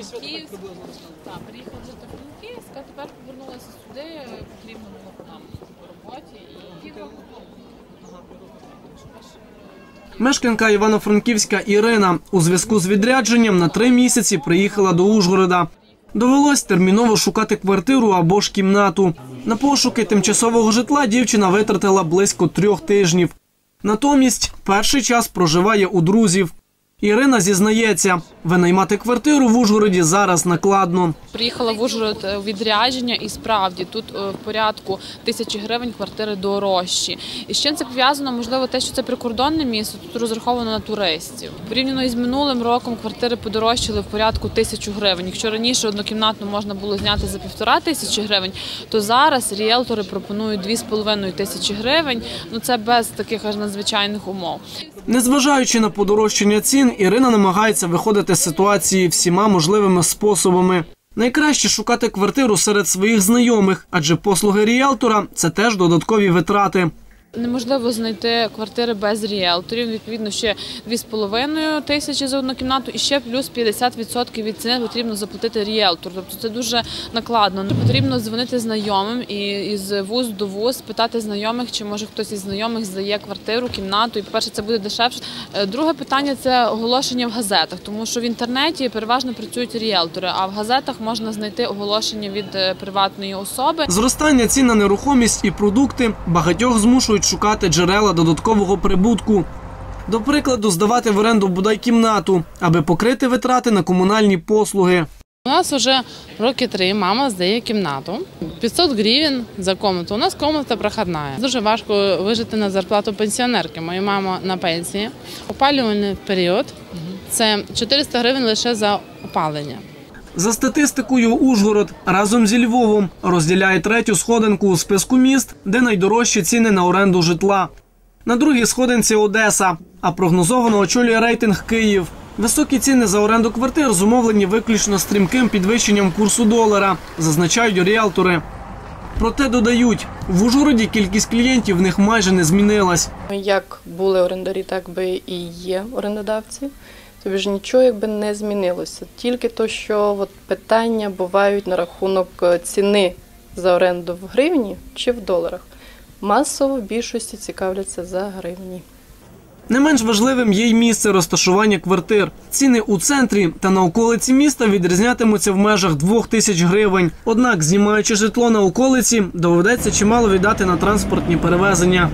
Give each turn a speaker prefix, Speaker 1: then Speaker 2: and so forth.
Speaker 1: Івано-Франківськ. Так, приїхала вже до Франківська, тепер повернулася сюди, потрібно було нам по роботі і
Speaker 2: Мешканка Івано-Франківська Ірина у зв'язку з відрядженням на три місяці приїхала до Ужгорода. Довелось терміново шукати квартиру або ж кімнату. На пошуки тимчасового житла дівчина витратила близько трьох тижнів. Натомість перший час проживає у друзів. Ірина зізнається, винаймати квартиру в Ужгороді зараз накладно.
Speaker 1: Приїхала в Ужгород е, відрядження, і справді тут е, в порядку тисячі гривень квартири дорожчі. І з чим це пов'язано? Можливо, те, що це прикордонне місто, тут розраховано на туристів. Порівняно із минулим роком квартири подорожчали в порядку тисячу гривень. Якщо раніше однокімнатну можна було зняти за півтора тисячі гривень, то зараз ріелтори пропонують дві з половиною тисячі гривень. Ну це без таких аж надзвичайних умов.
Speaker 2: Незважаючи на подорожчання цін, Ірина намагається виходити з ситуації всіма можливими способами. Найкраще шукати квартиру серед своїх знайомих, адже послуги ріелтора це теж додаткові витрати.
Speaker 1: Неможливо знайти квартири без ріелторів. Відповідно, ще 2,5 тисячі за одну кімнату і ще плюс 50% від ціни потрібно заплатити ріелтору. Тобто це дуже накладно. Потрібно дзвонити знайомим і із вуз до вуз питати знайомих, чи може хтось із знайомих здає квартиру, кімнату. І по-перше, це буде дешевше. Е, Друге питання це оголошення в газетах, тому що в інтернеті переважно працюють ріелтори, а в газетах можна знайти оголошення від е, приватної особи.
Speaker 2: Зростання цін на нерухомість і продукти багатьох змушують шукати джерела додаткового прибутку. До прикладу, здавати в оренду бодай кімнату, аби покрити витрати на комунальні послуги.
Speaker 3: У нас вже роки три мама здає кімнату. 500 гривень за комнату. У нас комната проходна. Дуже важко вижити на зарплату пенсіонерки. Моя мама на пенсії. Опалювальний період це 400 гривень лише за опалення.
Speaker 2: За статистикою, Ужгород разом зі Львовом розділяє третю сходинку у списку міст, де найдорожчі ціни на оренду житла. На другій сходинці Одеса, а прогнозовано очолює рейтинг Київ. Високі ціни за оренду квартир зумовлені виключно стрімким підвищенням курсу долара, зазначають ріелтори. Проте додають, в Ужгороді кількість клієнтів в них майже не змінилась.
Speaker 4: Як були орендарі, так би і є орендодавці. Тобі ж нічого якби не змінилося. Тільки то, що от питання бувають на рахунок е, ціни за оренду в гривні чи в доларах. Масово в більшості цікавляться за гривні.
Speaker 2: Не менш важливим є й місце розташування квартир. Ціни у центрі та на околиці міста відрізнятимуться в межах двох тисяч гривень. Однак, знімаючи житло на околиці, доведеться чимало віддати на транспортні перевезення.